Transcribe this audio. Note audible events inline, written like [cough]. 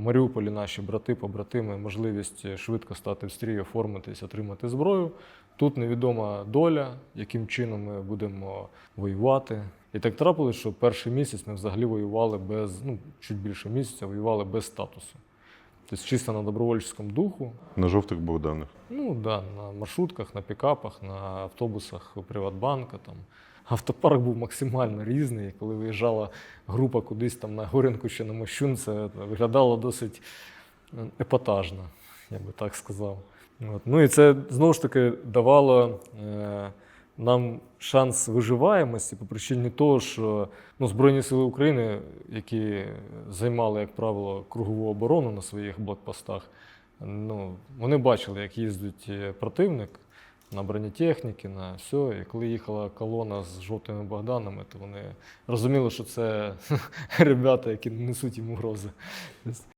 Маріуполі наші брати, побратими, можливість швидко стати в стрій, оформитись, отримати зброю. Тут невідома доля, яким чином ми будемо воювати. І так трапилось, що перший місяць ми взагалі воювали без, ну, чуть більше місяця, воювали без статусу. Тобто чисто на добровольчому духу. На жовтих Богданах. Ну да, на маршрутках, на пікапах, на автобусах Приватбанка. Там. Автопарк був максимально різний. Коли виїжджала група кудись там на Горенку чи на Мощун, це виглядало досить е, епатажно, я би так сказав. От. Ну і це знову ж таки давало е, нам шанс виживаємості по причині того, що ну, Збройні Сили України, які займали, як правило, кругову оборону на своїх блокпостах, ну, вони бачили, як їздить е, противник на бронетехніки, на все. І коли їхала колона з жовтими Богданами, то вони розуміли, що це [laughs] ребята, які несуть їм угрози.